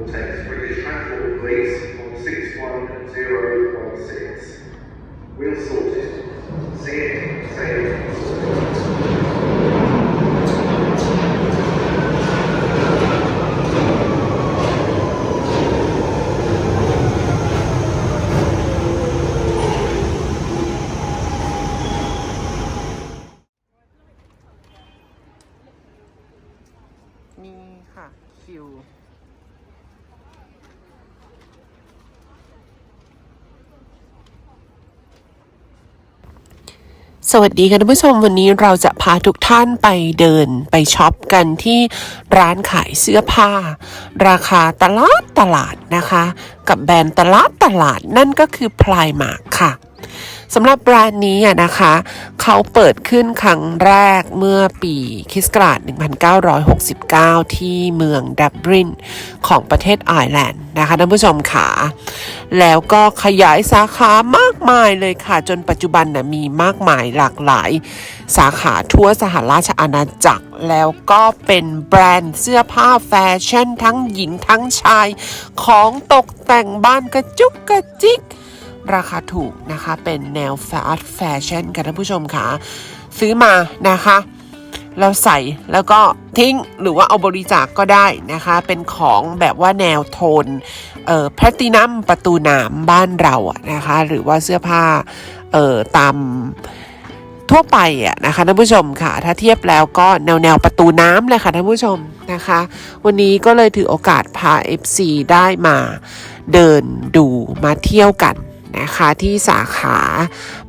Vortex British Transport Police on 61016. We'll sort it. See it, sort it. สวัสดีค่ะท่านผู้ชมวันนี้เราจะพาทุกท่านไปเดินไปช็อปกันที่ร้านขายเสื้อผ้า ราคาตลาดตลาดนะคะ กับแบรนด์ตลาดตลาดนั่นก็คือพลายมาร์ค่ะ สำหรับแบรนด์นี้อะนะคะ เขาเปิดขึ้นครั้งแรกเมื่อปีคริสต์ศักราช1969 ที่เมืองดับลินของประเทศไอร์แลนด์นะคะท่านผู้ชมค่ะ แล้วก็ขยายสาขามากมายเลยค่ะ จนปัจจุบันนะมีมากมายหลากหลาย สาขาทั่วสหราชอาณาจักร แล้วก็เป็นแบรนด์เสื้อผ้าแฟชั่นทั้งหญิงทั้งชาย ของตกแต่งบ้านกระจุกกระจิก ราคาถูกนะคะ เป็นแนวฟาสแฟชั่นค่ะท่านผู้ชมค่ะ ซื้อมานะคะแล้วใส่แล้วก็ทิ้งหรือว่าเอาบริจาคกก็ได้นะคะ เป็นของแบบว่าแนวโทนเอ่อแพลตินัมประตูน้ำบ้านเราอะนะคะ หรือว่าเสื้อผ้าเอ่อตามทั่วไปอะนะคะท่านผู้ชมค่ะ ถ้าเทียบแล้วก็แนวแนวประตูน้ำเลยค่ะท่านผู้ชมนะคะ วันนี้ก็เลยถือโอกาสพา FC ได้มาเดินดูมาเที่ยวกัน นะคะที่สาขา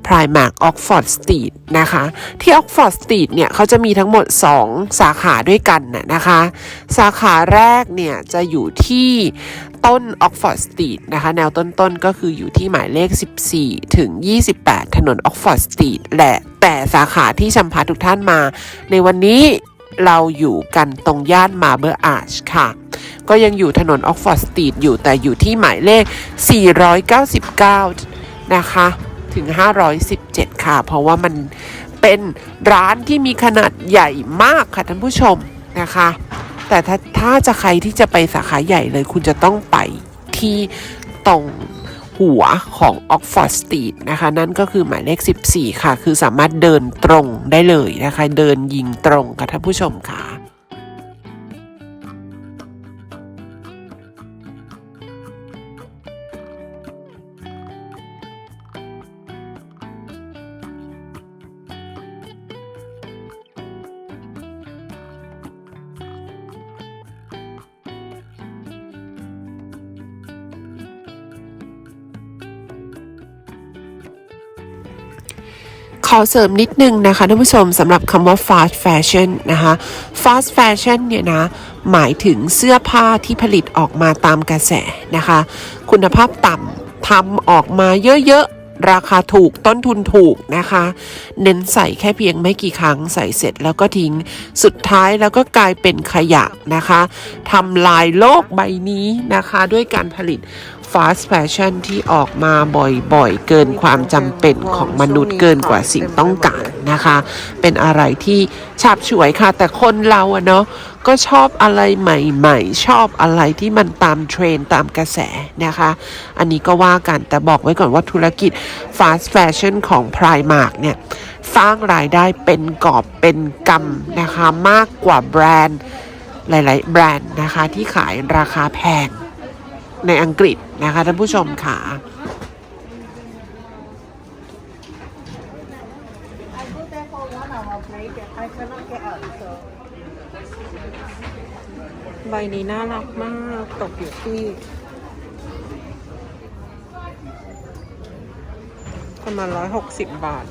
Primark Oxford Street นะคะ ที่ Oxford Street เนี่ยเขาจะมีทั้งหมด 2 สาขาด้วยกันนะคะ สาขาแรกเนี่ยจะอยู่ที่ต้น Oxford Street นะคะ แนวต้นๆก็คืออยู่ที่หมายเลข 14 ถึง 28 ถนน Oxford Street แหละแต่สาขาที่ชัมพาทุกท่านมา ในวันนี้ เราอยู่กันตรงย่าน Marble Arch ค่ะ ก็ยังอยู่ถนนออกฟอร์ดสตรีทอยู่แต่อยู่ที่หมายเลข 499 นะคะ ถึง 517 ค่ะ เพราะว่ามันเป็นร้านที่มีขนาดใหญ่มากค่ะท่านผู้ชมนะคะ แต่ถ้าถ้าจะใครที่จะไปสาขาใหญ่เลยคุณจะต้องไปที่ตรง หัวของออกฟอร์ดสตรีทนะคะ นั่นก็คือหมายเลข 14 ค่ะ คือสามารถเดินตรงได้เลยนะคะ เดินยิงตรงค่ะท่านผู้ชมค่ะ ขอเสริมนิดนึงนะคะท่านผู้ชมสำหรับคำว่า fast fashion นะคะ fast fashion เนี่ยนะ หมายถึงเสื้อผ้าที่ผลิตออกมาตามกระแสนะคะ คุณภาพต่ำทำออกมาเยอะๆ ราคาถูกต้นทุนถูกนะคะ เน้นใส่แค่เพียงไม่กี่ครั้งใส่เสร็จแล้วก็ทิ้งสุดท้ายแล้วก็กลายเป็นขยะนะคะทำลายโลกใบนี้นะคะ ด้วยการผลิต fast fashion ที่ออกมาบ่อยๆ เกินความจำเป็นของมนุษย์เกินกว่าสิ่งต้องการนะคะ เป็นอะไรที่ฉาบฉวยค่ะ แต่คนเราอะเนาะก็ชอบอะไรใหม่ๆ ชอบอะไรที่มันตามเทรนตามกระแสนะคะ อันนี้ก็ว่ากันแต่บอกไว้ก่อนว่าธุรกิจ fast fashion ของ Primark เนี่ยสร้างรายได้เป็นกอบเป็นกำนะคะ มากกว่าแบรนด์หลาย ๆ แบรนด์นะคะที่ขายราคาแพง ในอังกฤษนะคะท่านผู้ชมค่ะใบนี้น่ารักมากตกอยู่ที่ประมาณร้อยหกสิบบาท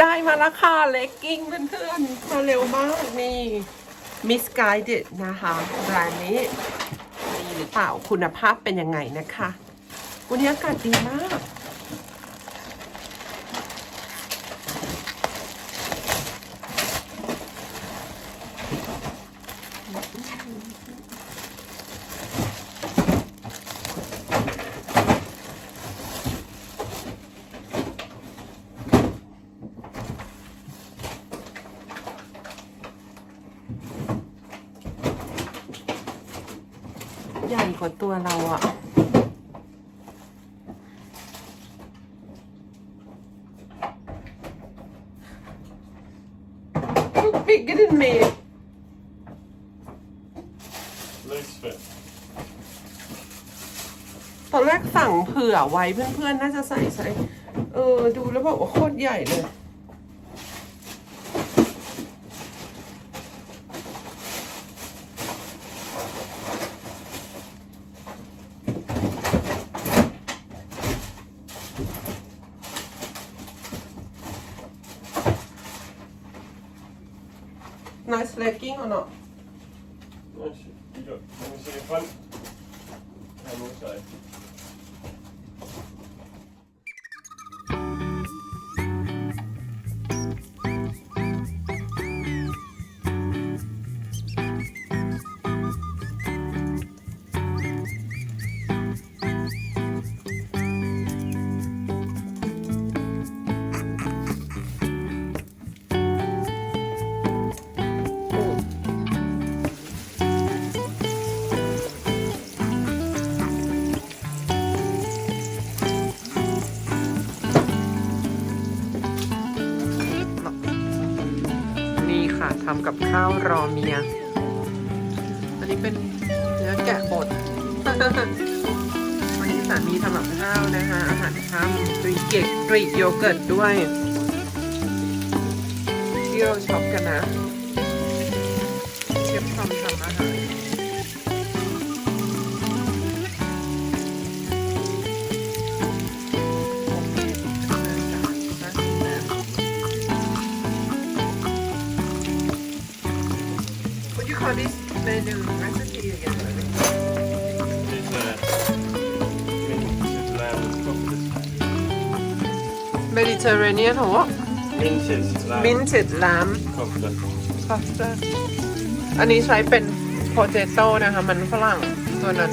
ได้มาราคาเลกกิ้งเพื่อนๆมาเร็วมากนี่ Misguided นะคะแบรนด์นี้ดีหรือเปล่าคุณภาพเป็นยังไงนะคะ วันนี้อากาศดีมาก ใหญ่กว่าตัวเราอะ bigger than me Loose fit. ตอนแรกสั่งเผื่อไว้เพื่อนๆ น่าจะใส่ใส่ เออ ดูแล้วบอกว่าโคตรใหญ่เลย nice legging or not Nice. You got, let me see your front. And also. ทำกับข้าวรอเมีย อันนี้เป็นเนื้อแกะบด วันนี้สามีทำกับข้าวนะคะอาหารค่ำตรีเกตกรีกโยเกิร์ตด้วย ที่เราช็อปกันนะ เชฟทำทำอาหาร call this menu recipe again? It's uh, lamb Mediterranean or what? Minted lamb Minted lamb cockles. pasta อันนี้ใช้เป็น potato นะคะ มันฝรั่งตัวนั้น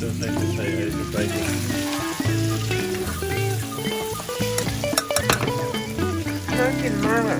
So say potatoes with bacon. น่ากินมากอะ